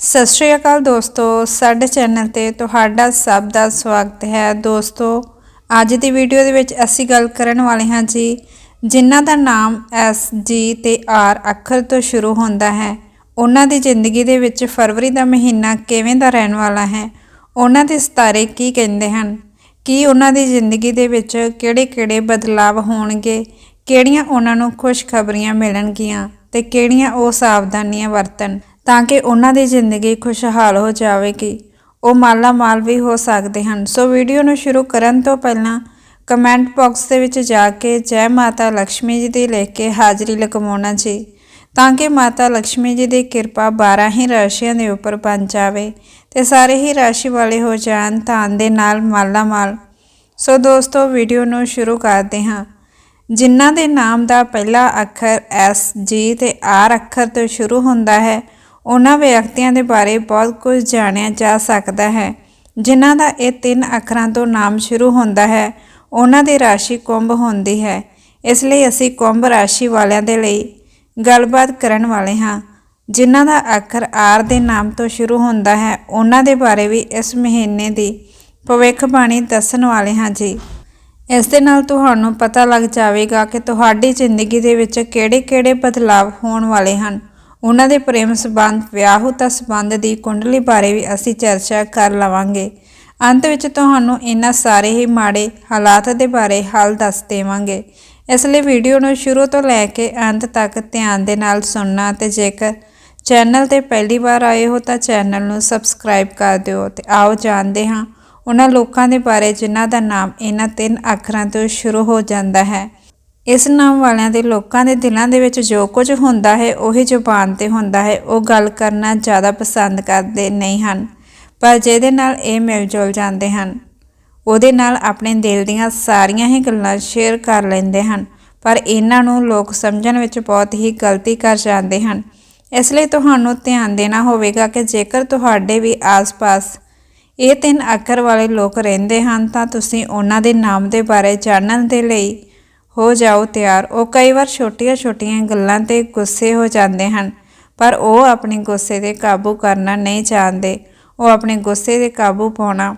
ਸਤਿ ਸ਼੍ਰੀ ਅਕਾਲ ਦੋਸਤੋ, ਸਾਡੇ ਚੈਨਲ ਤੇ ਤੁਹਾਡਾ ਸਭ ਦਾ ਸਵਾਗਤ ਹੈ। ਦੋਸਤੋ, ਅੱਜ ਦੀ ਵੀਡੀਓ ਦੇ ਵਿੱਚ ਅਸੀਂ ਗੱਲ ਕਰਨ ਵਾਲੇ ਹਾਂ ਜੀ, ਜਿਨ੍ਹਾਂ ਦਾ ਨਾਮ ਐਸ, ਜੀ ਤੇ ਆਰ ਅੱਖਰ ਤੋਂ ਸ਼ੁਰੂ ਹੁੰਦਾ ਹੈ। ਉਹਨਾਂ ਦੀ ਜ਼ਿੰਦਗੀ ਦੇ ਵਿੱਚ ਫਰਵਰੀ ਦਾ ਮਹੀਨਾ ਕਿਵੇਂ ਦਾ ਰਹਿਣ ਵਾਲਾ ਹੈ, ਉਹਨਾਂ ਦੇ ਸਿਤਾਰੇ ਕੀ ਕਹਿੰਦੇ ਹਨ, ਕੀ ਉਹਨਾਂ ਦੀ ਜ਼ਿੰਦਗੀ ਦੇ ਵਿੱਚ ਕਿਹੜੇ-ਕਿਹੜੇ ਬਦਲਾਵ ਹੋਣਗੇ, ਕਿਹੜੀਆਂ ਉਹਨਾਂ ਨੂੰ ਖੁਸ਼ਖਬਰੀਆਂ ਮਿਲਣਗੀਆਂ ਤੇ ਕਿਹੜੀਆਂ ਉਹ ਸਾਵਧਾਨੀਆਂ ਵਰਤਣ। ਤਾਂ ਕਿ ਉਹਨਾਂ ਦੀ ਜ਼ਿੰਦਗੀ ਖੁਸ਼ਹਾਲ ਹੋ ਜਾਵੇਗੀ। ਉਹ ਮਾਲਾ ਮਾਲ ਵੀ ਹੋ ਸਕਦੇ ਹਨ। ਸੋ ਵੀਡੀਓ ਨੂੰ ਸ਼ੁਰੂ ਕਰਨ ਤੋਂ ਪਹਿਲਾਂ ਕਮੈਂਟ ਬਾਕਸ ਦੇ ਵਿੱਚ ਜਾ ਕੇ ਜੈ ਮਾਤਾ ਲక్ష్ਮੀ ਜੀ ਦੀ ਲਿਖ ਕੇ ਹਾਜ਼ਰੀ ਲਗਵਾਉਣਾ ਜੀ, ਤਾਂ ਕਿ ਮਾਤਾ ਲక్ష్ਮੀ ਜੀ ਦੀ ਕਿਰਪਾ 12 ਹੀ ਰਾਸ਼ੀਆਂ ਦੇ ਉੱਪਰ ਬਣ ਜਾਵੇ ਤੇ ਸਾਰੇ ਹੀ ਰਾਸ਼ੀ ਵਾਲੇ ਹੋ ਜਾਣ ਤਾਂ ਦੇ ਨਾਲ ਮਾਲਾ ਮਾਲ ਸੋ ਦੋਸਤੋ, ਵੀਡੀਓ ਨੂੰ ਸ਼ੁਰੂ ਕਰਦੇ ਹਾਂ। ਜਿਨ੍ਹਾਂ ਦੇ ਨਾਮ ਦਾ ਪਹਿਲਾ ਅੱਖਰ ਐਸ, ਜੀ ਤੇ ਆਰ ਅੱਖਰ ਤੋਂ ਸ਼ੁਰੂ ਹੁੰਦਾ ਹੈ ਉਹਨਾਂ ਵਿਅਕਤੀਆਂ ਦੇ ਬਾਰੇ ਬਹੁਤ ਕੁਝ ਜਾਣਿਆ ਜਾ ਸਕਦਾ ਹੈ, ਜਿਨ੍ਹਾਂ ਦਾ ਇਹ ਤਿੰਨ ਅੱਖਰਾਂ ਤੋਂ ਨਾਮ ਸ਼ੁਰੂ ਹੁੰਦਾ ਹੈ। ਉਹਨਾਂ ਦੀ ਰਾਸ਼ੀ ਕੁੰਭ ਹੁੰਦੀ ਹੈ। ਇਸ ਲਈ ਅਸੀਂ ਕੁੰਭ ਰਾਸ਼ੀ ਵਾਲਿਆਂ ਦੇ ਲਈ ਗੱਲਬਾਤ ਕਰਨ ਵਾਲੇ ਹਾਂ। ਜਿਨ੍ਹਾਂ ਦਾ ਅੱਖਰ ਆਰ ਦੇ ਨਾਮ ਤੋਂ ਸ਼ੁਰੂ ਹੁੰਦਾ ਹੈ, ਉਹਨਾਂ ਦੇ ਬਾਰੇ ਵੀ ਇਸ ਮਹੀਨੇ ਦੀ ਭਵਿੱਖਬਾਣੀ ਦੱਸਣ ਵਾਲੇ ਹਾਂ ਜੀ। ਇਸ ਦੇ ਨਾਲ ਤੁਹਾਨੂੰ ਪਤਾ ਲੱਗ ਜਾਵੇਗਾ ਕਿ ਤੁਹਾਡੀ ਜ਼ਿੰਦਗੀ ਦੇ ਵਿੱਚ ਕਿਹੜੇ-ਕਿਹੜੇ ਬਦਲਾਅ ਹੋਣ ਵਾਲੇ ਹਨ। ਉਹਨਾਂ ਦੇ ਪ੍ਰੇਮ ਸੰਬੰਧ, ਵਿਆਹੁਤਾ ਸੰਬੰਧ ਦੀ ਕੁੰਡਲੀ ਬਾਰੇ ਵੀ ਅਸੀਂ ਚਰਚਾ ਕਰ ਲਵਾਂਗੇ। ਅੰਤ ਵਿੱਚ ਤੁਹਾਨੂੰ ਇਹਨਾਂ ਸਾਰੇ ਹੀ ਮਾੜੇ ਹਾਲਾਤ ਦੇ ਬਾਰੇ ਹੱਲ ਦੱਸ ਦੇਵਾਂਗੇ। ਇਸ ਲਈ ਵੀਡੀਓ ਨੂੰ ਸ਼ੁਰੂ ਤੋਂ ਲੈ ਕੇ ਅੰਤ ਤੱਕ ਧਿਆਨ ਦੇ ਨਾਲ ਸੁਣਨਾ ਤੇ ਜੇਕਰ ਚੈਨਲ ਤੇ ਪਹਿਲੀ ਵਾਰ ਆਏ ਹੋ ਤਾਂ ਚੈਨਲ ਨੂੰ ਸਬਸਕ੍ਰਾਈਬ ਕਰ ਦਿਓ ਤੇ ਆਓ ਜਾਣਦੇ ਹਾਂ ਉਹਨਾਂ ਲੋਕਾਂ ਦੇ ਬਾਰੇ ਜਿਨ੍ਹਾਂ ਦਾ ਨਾਮ ਇਹਨਾਂ ਤਿੰਨ ਅੱਖਰਾਂ ਤੋਂ ਸ਼ੁਰੂ ਹੋ ਜਾਂਦਾ ਹੈ। ਇਸ ਨਾਮ ਵਾਲਿਆਂ ਦੇ ਲੋਕਾਂ ਦੇ ਦਿਲਾਂ ਦੇ ਵਿੱਚ ਜੋ ਕੁਝ ਹੁੰਦਾ ਹੈ, ਉਹੀ ਜ਼ੁਬਾਨ ਤੇ ਹੁੰਦਾ ਹੈ। ਉਹ ਗੱਲ ਕਰਨਾ ਜ਼ਿਆਦਾ ਪਸੰਦ ਕਰਦੇ ਨਹੀਂ ਹਨ, ਪਰ ਜਿਹਦੇ ਨਾਲ ਇਹ ਮਿਲ ਜੁਲ ਜਾਂਦੇ ਹਨ, ਉਹਦੇ ਨਾਲ ਆਪਣੇ ਦਿਲ ਦੀਆਂ ਸਾਰੀਆਂ ਹੀ ਗੱਲਾਂ ਸ਼ੇਅਰ ਕਰ ਲੈਂਦੇ ਹਨ। ਪਰ ਇਹਨਾਂ ਨੂੰ ਲੋਕ ਸਮਝਣ ਵਿੱਚ ਬਹੁਤ ਹੀ ਗਲਤੀ ਕਰ ਜਾਂਦੇ ਹਨ। ਇਸ ਲਈ ਤੁਹਾਨੂੰ ਧਿਆਨ ਦੇਣਾ ਹੋਵੇਗਾ ਕਿ ਜੇਕਰ ਤੁਹਾਡੇ ਵੀ ਆਸ-ਪਾਸ ਇਹ ਤਿੰਨ ਅੱਖਰ ਵਾਲੇ ਲੋਕ ਰਹਿੰਦੇ ਹਨ, ਤਾਂ ਤੁਸੀਂ ਉਹਨਾਂ ਦੇ ਨਾਮ ਦੇ ਬਾਰੇ ਜਾਣਨ ਦੇ ਲਈ ਹੋ ਜਾਓ ਤਿਆਰ। ਉਹ ਕਈ ਵਾਰ ਛੋਟੀਆਂ-ਛੋਟੀਆਂ ਗੱਲਾਂ ਤੇ ਗੁੱਸੇ ਹੋ ਜਾਂਦੇ ਹਨ, ਪਰ ਉਹ ਆਪਣੇ ਗੁੱਸੇ ਤੇ ਕਾਬੂ ਕਰਨਾ ਨਹੀਂ ਜਾਣਦੇ। ਉਹ ਆਪਣੇ ਗੁੱਸੇ ਤੇ ਕਾਬੂ ਪਾਉਣਾ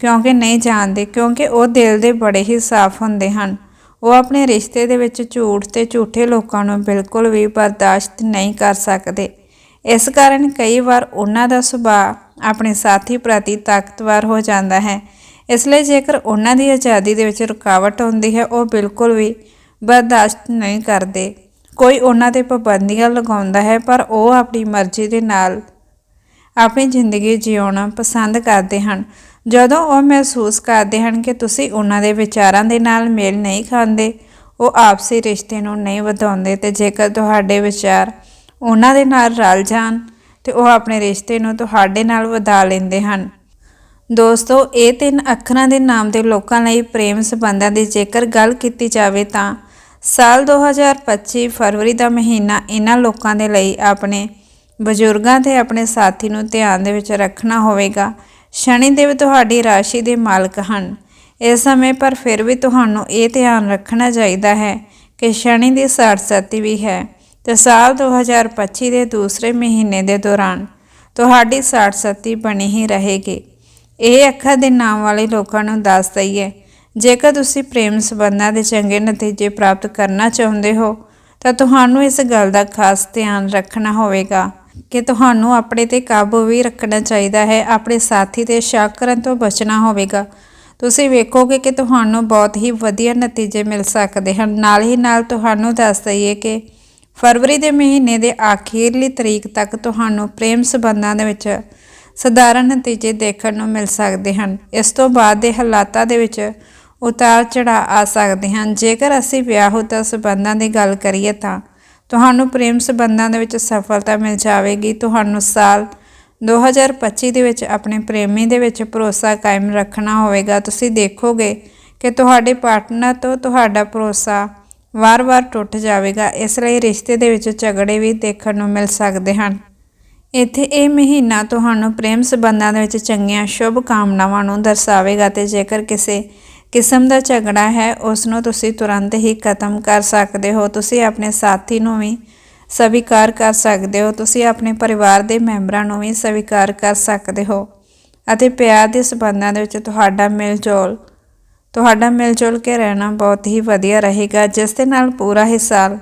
ਕਿਉਂਕਿ ਨਹੀਂ ਜਾਣਦੇ, ਕਿਉਂਕਿ ਉਹ ਦਿਲ ਦੇ ਬੜੇ ਹੀ ਸਾਫ਼ ਹੁੰਦੇ ਹਨ। ਉਹ ਆਪਣੇ ਰਿਸ਼ਤੇ ਦੇ ਵਿੱਚ ਝੂਠ ਤੇ ਝੂਠੇ ਲੋਕਾਂ ਨੂੰ ਬਿਲਕੁਲ ਵੀ ਬਰਦਾਸ਼ਤ ਨਹੀਂ ਕਰ ਸਕਦੇ। ਇਸ ਕਾਰਨ ਕਈ ਵਾਰ ਉਹਨਾਂ ਦਾ ਸੁਭਾਅ ਆਪਣੇ ਸਾਥੀ ਪ੍ਰਤੀ ਤਾਕਤਵਰ ਹੋ ਜਾਂਦਾ ਹੈ। ਇਸ ਲਈ ਜੇਕਰ ਉਹਨਾਂ ਦੀ ਆਜ਼ਾਦੀ ਦੇ ਵਿੱਚ ਰੁਕਾਵਟ ਆਉਂਦੀ ਹੈ, ਉਹ ਬਿਲਕੁਲ ਵੀ ਬਰਦਾਸ਼ਤ ਨਹੀਂ ਕਰਦੇ। ਕੋਈ ਉਹਨਾਂ ਤੇ ਪਾਬੰਦੀਆਂ ਲਗਾਉਂਦਾ ਹੈ, ਪਰ ਉਹ ਆਪਣੀ ਮਰਜ਼ੀ ਦੇ ਨਾਲ ਆਪਣੀ ਜ਼ਿੰਦਗੀ ਜਿਉਣਾ ਪਸੰਦ ਕਰਦੇ ਹਨ। ਜਦੋਂ ਉਹ ਮਹਿਸੂਸ ਕਰਦੇ ਹਨ ਕਿ ਤੁਸੀਂ ਉਹਨਾਂ ਦੇ ਵਿਚਾਰਾਂ ਦੇ ਨਾਲ ਮੇਲ ਨਹੀਂ ਖਾਂਦੇ, ਉਹ ਆਪਸੀ ਰਿਸ਼ਤੇ ਨੂੰ ਨਹੀਂ ਵਧਾਉਂਦੇ ਤੇ ਜੇਕਰ ਤੁਹਾਡੇ ਵਿਚਾਰ ਉਹਨਾਂ ਦੇ ਨਾਲ ਰਲ ਜਾਣ ਤੇ ਉਹ ਆਪਣੇ ਰਿਸ਼ਤੇ ਨੂੰ ਤੁਹਾਡੇ ਨਾਲ ਵਧਾ ਲੈਂਦੇ ਹਨ। ਦੋਸਤੋ, ਇਹ ਤਿੰਨ ਅੱਖਰਾਂ ਦੇ ਨਾਮ ਦੇ ਲੋਕਾਂ ਲਈ ਪ੍ਰੇਮ ਸੰਬੰਧਾਂ ਦੀ ਜੇਕਰ ਗੱਲ ਕੀਤੀ ਜਾਵੇ ਤਾਂ ਸਾਲ 2025 ਫਰਵਰੀ ਦਾ ਮਹੀਨਾ ਇਹਨਾਂ ਲੋਕਾਂ ਦੇ ਲਈ ਆਪਣੇ ਬਜ਼ੁਰਗਾਂ ਤੇ ਆਪਣੇ ਸਾਥੀ ਨੂੰ ਧਿਆਨ ਦੇ ਵਿੱਚ ਰੱਖਣਾ ਹੋਵੇਗਾ। ਸ਼ਨੀ ਦੇਵ ਤੁਹਾਡੀ ਰਾਸ਼ੀ ਦੇ ਮਾਲਕ ਹਨ। ਇਸ ਸਮੇਂ ਪਰ ਫਿਰ ਵੀ ਤੁਹਾਨੂੰ ਇਹ ਧਿਆਨ ਰੱਖਣਾ ਚਾਹੀਦਾ ਹੈ ਕਿ ਸ਼ਨੀ ਦੀ ਸਰਸਤੀ ਵੀ ਹੈ ਤੇ ਸਾਲ 2025 ਦੇ ਦੂਸਰੇ ਮਹੀਨੇ ਦੇ ਦੌਰਾਨ ਤੁਹਾਡੀ ਸਰਸਤੀ ਬਣੀ ਹੀ ਰਹੇਗੀ। ਇਹ ਅੱਖਾਂ ਦੇ ਨਾਮ ਵਾਲੇ ਲੋਕਾਂ ਨੂੰ ਦੱਸ ਦਈਏ। ਜੇਕਰ ਤੁਸੀਂ ਪ੍ਰੇਮ ਸੰਬੰਧਾਂ ਦੇ ਚੰਗੇ ਨਤੀਜੇ ਪ੍ਰਾਪਤ ਕਰਨਾ ਚਾਹੁੰਦੇ ਹੋ, ਤਾਂ ਤੁਹਾਨੂੰ ਇਸ ਗੱਲ ਦਾ ਖਾਸ ਧਿਆਨ ਰੱਖਣਾ ਹੋਵੇਗਾ ਕਿ ਤੁਹਾਨੂੰ ਆਪਣੇ ਤੇ ਕਾਬੂ ਵੀ ਰੱਖਣਾ ਚਾਹੀਦਾ ਹੈ, ਆਪਣੇ ਸਾਥੀ ਤੇ ਸ਼ੱਕ ਕਰਨ ਤੋਂ ਬਚਣਾ ਹੋਵੇਗਾ। ਤੁਸੀਂ ਵੇਖੋਗੇ ਕਿ ਤੁਹਾਨੂੰ ਬਹੁਤ ਹੀ ਵਧੀਆ ਨਤੀਜੇ ਮਿਲ ਸਕਦੇ ਹਨ। ਨਾਲ ਹੀ ਨਾਲ ਤੁਹਾਨੂੰ ਦੱਸ ਦਈਏ ਕਿ ਫਰਵਰੀ ਦੇ ਮਹੀਨੇ ਦੇ ਆਖੀਰਲੀ ਤਰੀਕ ਤੱਕ ਤੁਹਾਨੂੰ ਪ੍ਰੇਮ ਸੰਬੰਧਾਂ ਦੇ ਵਿੱਚ ਸਧਾਰਨ ਨਤੀਜੇ ਦੇਖਣ ਨੂੰ ਮਿਲ ਸਕਦੇ ਹਨ। ਇਸ ਤੋਂ ਬਾਅਦ ਦੇ ਹਾਲਾਤਾਂ ਦੇ ਵਿੱਚ ਉਤਾਰ ਚੜਾ ਆ ਸਕਦੇ ਹਨ। ਜੇਕਰ ਅਸੀਂ ਵਿਆਹੁਤਾ ਸੰਬੰਧਾਂ ਦੀ ਗੱਲ ਕਰੀਏ ਤਾਂ ਤੁਹਾਨੂੰ ਪ੍ਰੇਮ ਸੰਬੰਧਾਂ ਦੇ ਵਿੱਚ ਸਫਲਤਾ ਮਿਲ ਜਾਵੇਗੀ। ਤੁਹਾਨੂੰ ਸਾਲ 2025 ਦੇ ਵਿੱਚ ਆਪਣੇ ਪ੍ਰੇਮੀ ਦੇ ਵਿੱਚ ਭਰੋਸਾ ਕਾਇਮ ਰੱਖਣਾ ਹੋਵੇਗਾ। ਤੁਸੀਂ ਦੇਖੋਗੇ ਕਿ ਤੁਹਾਡੇ ਪਾਰਟਨਰ ਤੋਂ ਤੁਹਾਡਾ ਭਰੋਸਾ ਵਾਰ-ਵਾਰ ਟੁੱਟ ਜਾਵੇਗਾ। ਇਸ ਲਈ ਰਿਸ਼ਤੇ ਦੇ ਵਿੱਚ ਝਗੜੇ ਵੀ ਦੇਖਣ ਨੂੰ ਮਿਲ ਸਕਦੇ ਹਨ। ਇੱਥੇ ਇਹ ਮਹੀਨਾ ਤੁਹਾਨੂੰ ਪ੍ਰੇਮ ਸੰਬੰਧਾਂ ਦੇ ਵਿੱਚ ਚੰਗੀਆਂ ਸ਼ੁਭ ਕਾਮਨਾਵਾਂ ਨੂੰ ਦਰਸਾਵੇਗਾ ਤੇ ਜੇਕਰ ਕਿਸੇ ਕਿਸਮ ਦਾ ਝਗੜਾ ਹੈ, ਉਸ ਨੂੰ ਤੁਸੀਂ ਤੁਰੰਤ ਹੀ ਖਤਮ ਕਰ ਸਕਦੇ ਹੋ। ਤੁਸੀਂ ਆਪਣੇ ਸਾਥੀ ਨੂੰ ਵੀ ਸਵੀਕਾਰ ਕਰ ਸਕਦੇ ਹੋ। ਤੁਸੀਂ ਆਪਣੇ ਪਰਿਵਾਰ ਦੇ ਮੈਂਬਰਾਂ ਨੂੰ ਵੀ ਸਵੀਕਾਰ ਕਰ ਸਕਦੇ ਹੋ। ਅਤੇ ਪਿਆਰ ਦੇ ਸਬੰਧਾਂ ਦੇ ਵਿੱਚ ਤੁਹਾਡਾ ਮਿਲਜੋਲ, ਤੁਹਾਡਾ ਮਿਲਜੁਲ ਕੇ ਰਹਿਣਾ ਬਹੁਤ ਹੀ ਵਧੀਆ ਰਹੇਗਾ, ਜਿਸ ਦੇ ਨਾਲ ਪੂਰਾ ਹੀ ਸਾਲ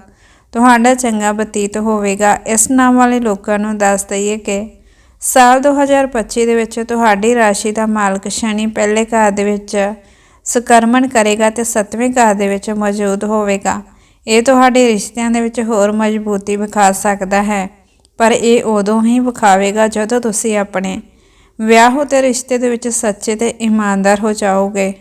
ਤੁਹਾਡਾ ਚੰਗਾ ਬਤੀਤ ਹੋਵੇਗਾ। ਇਸ ਨਾਮ ਵਾਲੇ ਲੋਕਾਂ ਨੂੰ ਦੱਸ ਦਈਏ ਕਿ ਸਾਲ 2025 ਦੇ ਵਿੱਚ ਤੁਹਾਡੀ ਰਾਸ਼ੀ ਦਾ ਮਾਲਕ ਸ਼ਨੀ ਪਹਿਲੇ ਘਰ ਦੇ ਵਿੱਚ ਸਕਰਮਣ ਕਰੇਗਾ ਤੇ ਸੱਤਵੇਂ ਘਰ ਦੇ ਵਿੱਚ ਮੌਜੂਦ ਹੋਵੇਗਾ। ਇਹ ਤੁਹਾਡੇ ਰਿਸ਼ਤਿਆਂ ਦੇ ਵਿੱਚ ਹੋਰ ਮਜ਼ਬੂਤੀ ਵਿਖਾ ਸਕਦਾ ਹੈ। ਪਰ ਇਹ ਉਦੋਂ ਹੀ ਵਿਖਾਵੇਗਾ ਜਦੋਂ ਤੁਸੀਂ ਆਪਣੇ ਵਿਆਹ ਤੇ ਰਿਸ਼ਤੇ ਦੇ ਵਿੱਚ ਸੱਚੇ ਤੇ ਇਮਾਨਦਾਰ ਹੋ ਜਾਓਗੇ।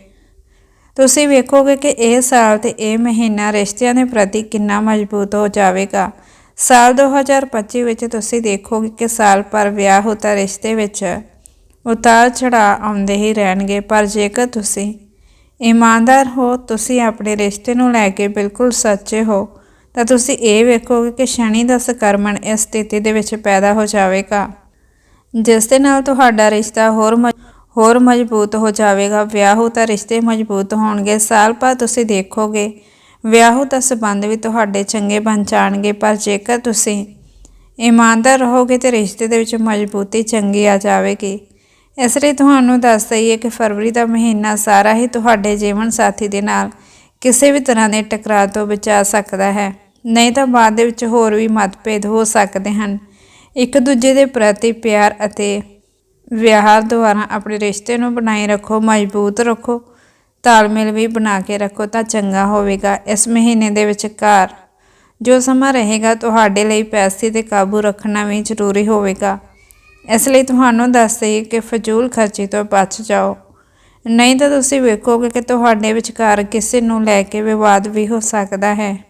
ਤੁਸੀਂ ਵੇਖੋਗੇ ਕਿ ਇਹ ਸਾਲ ਤੇ ਇਹ ਮਹੀਨਾ ਰਿਸ਼ਤਿਆਂ ਦੇ ਪ੍ਰਤੀ ਕਿੰਨਾ ਮਜ਼ਬੂਤ ਹੋ ਜਾਵੇਗਾ। ਸਾਲ 2025 ਵਿੱਚ ਤੁਸੀਂ ਦੇਖੋਗੇ ਕਿ ਸਾਲ ਪਰ ਵਿਆਹ ਹੋਤਾ ਰਿਸ਼ਤੇ ਵਿੱਚ ਉਤਾਰ ਚੜਾਅ ਆਉਂਦੇ ਹੀ ਰਹਿਣਗੇ, ਪਰ ਜੇਕਰ ਤੁਸੀਂ ਇਮਾਨਦਾਰ ਹੋ, ਤੁਸੀਂ ਆਪਣੇ ਰਿਸ਼ਤੇ ਨੂੰ ਲੈ ਕੇ ਬਿਲਕੁਲ ਸੱਚੇ ਹੋ, ਤਾਂ ਤੁਸੀਂ ਇਹ ਵੇਖੋਗੇ ਕਿ ਸ਼ਨੀ ਦਾ ਸਕਰਮਣ ਇਸ ਸਥਿਤੀ ਦੇ ਵਿੱਚ ਪੈਦਾ ਹੋ ਜਾਵੇਗਾ, ਜਿਸ ਦੇ ਨਾਲ ਤੁਹਾਡਾ ਰਿਸ਼ਤਾ ਹੋਰ ਮ- ਹੋਰ ਮਜ਼ਬੂਤ ਹੋ ਜਾਵੇਗਾ। ਵਿਆਹ ਤਾਂ ਰਿਸ਼ਤੇ ਮਜ਼ਬੂਤ ਹੋਣਗੇ। ਸਾਲ ਬਾਅਦ ਤੁਸੀਂ ਦੇਖੋਗੇ। ਵਿਆਹ ਦਾ ਸਬੰਧ ਵੀ ਤੁਹਾਡੇ ਚੰਗੇ ਬਣ ਜਾਣਗੇ, ਪਰ ਜੇਕਰ ਤੁਸੀਂ ਇਮਾਨਦਾਰ ਰਹੋਗੇ ਤੇ ਰਿਸ਼ਤੇ ਦੇ ਵਿੱਚ ਮਜ਼ਬੂਤੀ ਚੰਗੀ ਆ ਜਾਵੇਗੀ। ਇਸ ਲਈ ਤੁਹਾਨੂੰ ਦੱਸ ਦਈਏ ਕਿ ਫਰਵਰੀ ਦਾ ਮਹੀਨਾ ਸਾਰਾ ਹੀ ਤੁਹਾਡੇ ਜੀਵਨ ਸਾਥੀ ਦੇ ਨਾਲ ਕਿਸੇ ਵੀ ਤਰ੍ਹਾਂ ਦੇ ਟਕਰਾਅ ਤੋਂ ਬਚਾ ਸਕਦਾ ਹੈ। ਨਹੀਂ ਤਾਂ ਬਾਅਦ ਦੇ ਵਿੱਚ ਹੋਰ ਵੀ ਮਤਭੇਦ ਹੋ ਸਕਦੇ ਹਨ। ਇੱਕ ਦੂਜੇ ਦੇ ਪ੍ਰਤੀ ਪਿਆਰ ਅਤੇ ਵਿਹਾਰ ਦੁਆਰਾ ਆਪਣੇ ਰਿਸ਼ਤੇ ਨੂੰ ਬਣਾਈ ਰੱਖੋ, ਮਜ਼ਬੂਤ ਰੱਖੋ, ਤਾਲਮੇਲ ਵੀ ਬਣਾ ਕੇ ਰੱਖੋ ਤਾਂ ਚੰਗਾ ਹੋਵੇਗਾ। ਇਸ ਮਹੀਨੇ ਦੇ ਵਿਚਕਾਰ ਜੋ ਸਮਾਂ ਰਹੇਗਾ, ਤੁਹਾਡੇ ਲਈ ਪੈਸੇ ਤੇ ਕਾਬੂ ਰੱਖਣਾ ਵੀ ਜ਼ਰੂਰੀ ਹੋਵੇਗਾ। ਇਸ ਲਈ ਤੁਹਾਨੂੰ ਦੱਸ ਦਈਏ ਕਿ ਫਜ਼ੂਲ ਖਰਚੀ ਤੋਂ ਬਚ ਜਾਓ। ਨਹੀਂ ਤਾਂ ਤੁਸੀਂ ਵੇਖੋਗੇ ਕਿ ਤੁਹਾਡੇ ਵਿਚਕਾਰ ਕਿਸੇ ਨੂੰ ਲੈ ਕੇ ਵਿਵਾਦ ਵੀ ਹੋ ਸਕਦਾ ਹੈ।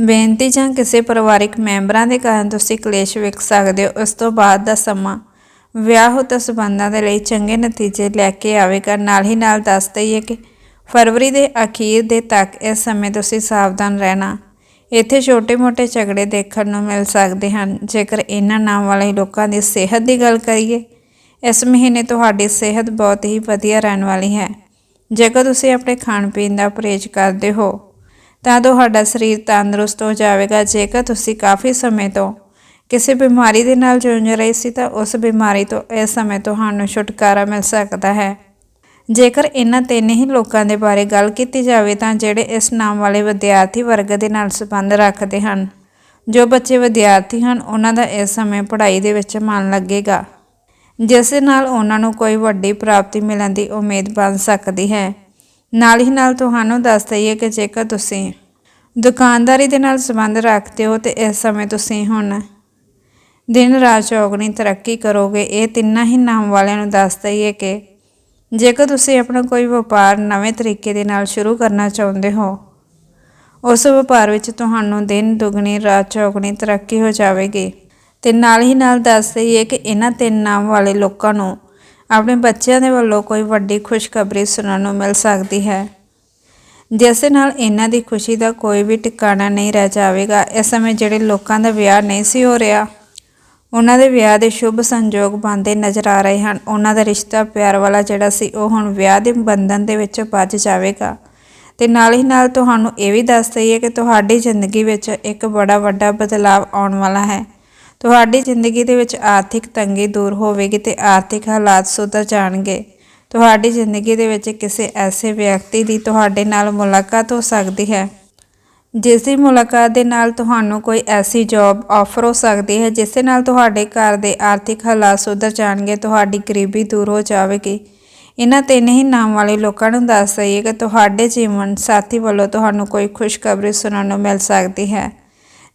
ਬੇਨਤੀ ਜਾਂ ਕਿਸੇ ਪਰਿਵਾਰਿਕ ਮੈਂਬਰਾਂ ਦੇ ਕਾਰਨ ਤੁਸੀਂ ਕਲੇਸ਼ ਵੇਖ ਸਕਦੇ ਹੋ। ਉਸ ਤੋਂ ਬਾਅਦ ਦਾ ਸਮਾਂ ਵਿਆਹ ਤੇ ਸਬੰਧਾਂ ਦੇ ਲਈ ਚੰਗੇ ਨਤੀਜੇ ਲੈ ਕੇ ਆਵੇਗਾ। ਨਾਲ ਹੀ ਨਾਲ ਦੱਸ ਦਈਏ ਕਿ ਫਰਵਰੀ ਦੇ ਅਖੀਰ ਦੇ ਤੱਕ ਇਸ ਸਮੇਂ ਤੁਸੀਂ ਸਾਵਧਾਨ ਰਹਿਣਾ, ਇੱਥੇ ਛੋਟੇ-ਮੋਟੇ ਝਗੜੇ ਦੇਖਣ ਨੂੰ ਮਿਲ ਸਕਦੇ ਹਨ। ਜੇਕਰ ਇਹਨਾਂ ਨਾਮ ਵਾਲੇ ਲੋਕਾਂ ਦੀ ਸਿਹਤ ਦੀ ਗੱਲ ਕਰੀਏ, ਇਸ ਮਹੀਨੇ ਤੁਹਾਡੀ ਸਿਹਤ ਬਹੁਤ ਹੀ ਵਧੀਆ ਰਹਿਣ ਵਾਲੀ ਹੈ। ਜੇਕਰ ਤੁਸੀਂ ਆਪਣੇ ਖਾਣ ਪੀਣ ਦਾ ਪਰਹੇਜ਼ ਕਰਦੇ ਹੋ, ਤਾਂ ਤੁਹਾਡਾ ਸਰੀਰ ਤੰਦਰੁਸਤ ਹੋ ਜਾਵੇਗਾ। ਜੇਕਰ ਤੁਸੀਂ ਕਾਫੀ ਸਮੇਂ ਤੋਂ ਕਿਸੇ ਬਿਮਾਰੀ ਦੇ ਨਾਲ ਜੂਝ ਰਹੇ ਸੀ ਤਾਂ ਉਸ ਬਿਮਾਰੀ ਤੋਂ ਇਸ ਸਮੇਂ ਤੁਹਾਨੂੰ ਛੁਟਕਾਰਾ ਮਿਲ ਸਕਦਾ ਹੈ। ਜੇਕਰ ਇਹਨਾਂ ਤਿੰਨ ਹੀ ਲੋਕਾਂ ਦੇ ਬਾਰੇ ਗੱਲ ਕੀਤੀ ਜਾਵੇ ਤਾਂ ਜਿਹੜੇ ਇਸ ਨਾਮ ਵਾਲੇ ਵਿਦਿਆਰਥੀ ਵਰਗ ਦੇ ਨਾਲ ਸੰਬੰਧ ਰੱਖਦੇ ਹਨ, ਜੋ ਬੱਚੇ ਵਿਦਿਆਰਥੀ ਹਨ, ਉਹਨਾਂ ਦਾ ਇਸ ਸਮੇਂ ਪੜ੍ਹਾਈ ਦੇ ਵਿੱਚ ਮਨ ਲੱਗੇਗਾ। ਜਿਸ ਨਾਲ ਉਹਨਾਂ ਨੂੰ ਕੋਈ ਵੱਡੀ ਪ੍ਰਾਪਤੀ ਮਿਲਣ ਦੀ ਉਮੀਦ ਬਣ ਸਕਦੀ ਹੈ। ਨਾਲ ਹੀ ਨਾਲ ਤੁਹਾਨੂੰ ਦੱਸ ਦਈਏ ਕਿ ਜੇਕਰ ਤੁਸੀਂ ਦੁਕਾਨਦਾਰੀ ਦੇ ਨਾਲ ਸੰਬੰਧ ਰੱਖਦੇ ਹੋ ਤੇ ਇਸ ਸਮੇਂ ਤੁਸੀਂ ਹੁਣ ਦਿਨ ਰਾਤ ਚੌਗਣੀ ਤਰੱਕੀ ਕਰੋਗੇ। ਇਹ ਤਿੰਨਾਂ ਹੀ ਨਾਮ ਵਾਲਿਆਂ ਨੂੰ ਦੱਸ ਦਈਏ ਕਿ ਜੇਕਰ ਤੁਸੀਂ ਆਪਣਾ ਕੋਈ ਵਪਾਰ ਨਵੇਂ ਤਰੀਕੇ ਦੇ ਨਾਲ ਸ਼ੁਰੂ ਕਰਨਾ ਚਾਹੁੰਦੇ ਹੋ, ਉਸ ਵਪਾਰ ਵਿੱਚ ਤੁਹਾਨੂੰ ਦਿਨ ਦੁਗਣੀ, ਰਾਤ ਚੌਗਣੀ ਤਰੱਕੀ ਹੋ ਜਾਵੇਗੀ। ਤੇ ਨਾਲ ਹੀ ਨਾਲ ਦੱਸ ਦਈਏ ਕਿ ਇਹਨਾਂ ਤਿੰਨ ਨਾਮ ਵਾਲੇ ਲੋਕਾਂ ਨੂੰ ਆਪਣੇ ਬੱਚਿਆਂ ਦੇ ਵੱਲੋਂ ਕੋਈ ਵੱਡੀ ਖੁਸ਼ਖਬਰੀ ਸੁਣਨ ਨੂੰ ਮਿਲ ਸਕਦੀ ਹੈ। ਜਿਸ ਨਾਲ ਇਹਨਾਂ ਦੀ ਖੁਸ਼ੀ ਦਾ ਕੋਈ ਵੀ ਟਿਕਾਣਾ ਨਹੀਂ ਰਹਿ ਜਾਵੇਗਾ। ਇਸ ਸਮੇਂ ਜਿਹੜੇ ਲੋਕਾਂ ਦਾ ਵਿਆਹ ਨਹੀਂ ਸੀ ਹੋ ਰਿਹਾ ਉਹਨਾਂ ਦੇ ਵਿਆਹ ਦੇ ਸ਼ੁਭ ਸੰਜੋਗ ਬਣਦੇ ਨਜ਼ਰ ਆ ਰਹੇ ਹਨ। ਉਹਨਾਂ ਦਾ ਰਿਸ਼ਤਾ ਪਿਆਰ ਵਾਲਾ ਜਿਹੜਾ ਸੀ, ਉਹ ਹੁਣ ਵਿਆਹ ਦੇ ਬੰਧਨ ਦੇ ਵਿੱਚ ਬੱਝ ਜਾਵੇਗਾ। ਤੇ ਨਾਲ ਹੀ ਨਾਲ ਤੁਹਾਨੂੰ ਇਹ ਵੀ ਦੱਸ ਦਈਏ ਕਿ ਤੁਹਾਡੀ ਜ਼ਿੰਦਗੀ ਵਿੱਚ ਇੱਕ ਬੜਾ ਵੱਡਾ ਬਦਲਾਅ ਆਉਣ ਵਾਲਾ ਹੈ। ਤੁਹਾਡੀ ਜ਼ਿੰਦਗੀ ਦੇ ਵਿੱਚ ਆਰਥਿਕ ਤੰਗੀ ਦੂਰ ਹੋਵੇਗੀ ਤੇ ਆਰਥਿਕ ਹਾਲਾਤ ਸੁਧਰ ਜਾਣਗੇ। ਤੁਹਾਡੀ ਜ਼ਿੰਦਗੀ ਦੇ ਵਿੱਚ ਕਿਸੇ ਐਸੇ ਵਿਅਕਤੀ ਦੀ ਤੁਹਾਡੇ ਨਾਲ ਮੁਲਾਕਾਤ ਹੋ ਸਕਦੀ ਹੈ ਜਿਸ ਦੀ ਮੁਲਾਕਾਤ ਦੇ ਨਾਲ ਤੁਹਾਨੂੰ ਕੋਈ ਐਸੀ ਜੌਬ ਆਫਰ ਹੋ ਸਕਦੀ ਹੈ, ਜਿਸ ਦੇ ਨਾਲ ਤੁਹਾਡੇ ਘਰ ਦੇ ਆਰਥਿਕ ਹਾਲਾਤ ਸੁਧਰ ਜਾਣਗੇ, ਤੁਹਾਡੀ ਗਰੀਬੀ ਦੂਰ ਹੋ ਜਾਵੇਗੀ। ਇਹਨਾਂ ਤਿੰਨ ਹੀ ਨਾਮ ਵਾਲੇ ਲੋਕਾਂ ਨੂੰ ਦੱਸ ਦਈਏ ਕਿ ਤੁਹਾਡੇ ਜੀਵਨ ਸਾਥੀ ਵੱਲੋਂ ਤੁਹਾਨੂੰ ਕੋਈ ਖੁਸ਼ਖਬਰੀ ਸੁਣਨ ਨੂੰ ਮਿਲ ਸਕਦੀ ਹੈ,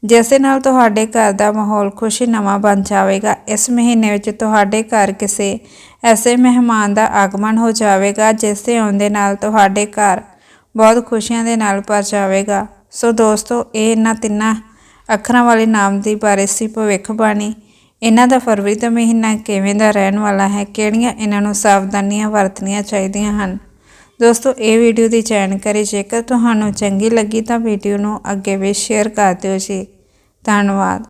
ਜਿਸ ਦੇ ਨਾਲ ਤੁਹਾਡੇ ਘਰ ਦਾ ਮਾਹੌਲ ਖੁਸ਼ੀ ਨਵਾਂ ਬਣ ਜਾਵੇਗਾ। ਇਸ ਮਹੀਨੇ ਵਿੱਚ ਤੁਹਾਡੇ ਘਰ ਕਿਸੇ ਐਸੇ ਮਹਿਮਾਨ ਦਾ ਆਗਮਨ ਹੋ ਜਾਵੇਗਾ, ਜਿਸ ਦੇ ਆਉਣ ਦੇ ਨਾਲ ਤੁਹਾਡੇ ਘਰ ਬਹੁਤ ਖੁਸ਼ੀਆਂ ਦੇ ਨਾਲ ਭਰ ਜਾਵੇਗਾ। ਸੋ ਦੋਸਤੋ, ਇਹ ਇਹਨਾਂ ਤਿੰਨਾਂ ਅੱਖਰਾਂ ਵਾਲੇ ਨਾਮ ਦੀ ਬਾਰੇ ਸੀ ਭਵਿੱਖਬਾਣੀ। ਇਹਨਾਂ ਦਾ ਫਰਵਰੀ ਦਾ ਮਹੀਨਾ ਕਿਵੇਂ ਦਾ ਰਹਿਣ ਵਾਲਾ ਹੈ, ਕਿਹੜੀਆਂ ਇਹਨਾਂ ਨੂੰ ਸਾਵਧਾਨੀਆਂ ਵਰਤਣੀਆਂ ਚਾਹੀਦੀਆਂ ਹਨ? ਦੋਸਤੋ, ਇਹ ਵੀਡੀਓ ਦੀ ਜਾਣਕਾਰੀ ਜੇਕਰ ਤੁਹਾਨੂੰ ਚੰਗੀ ਲੱਗੀ ਤਾਂ ਵੀਡੀਓ ਨੂੰ ਅੱਗੇ ਵੀ ਸ਼ੇਅਰ ਕਰ ਦਿਓ ਜੀ। ਧੰਨਵਾਦ।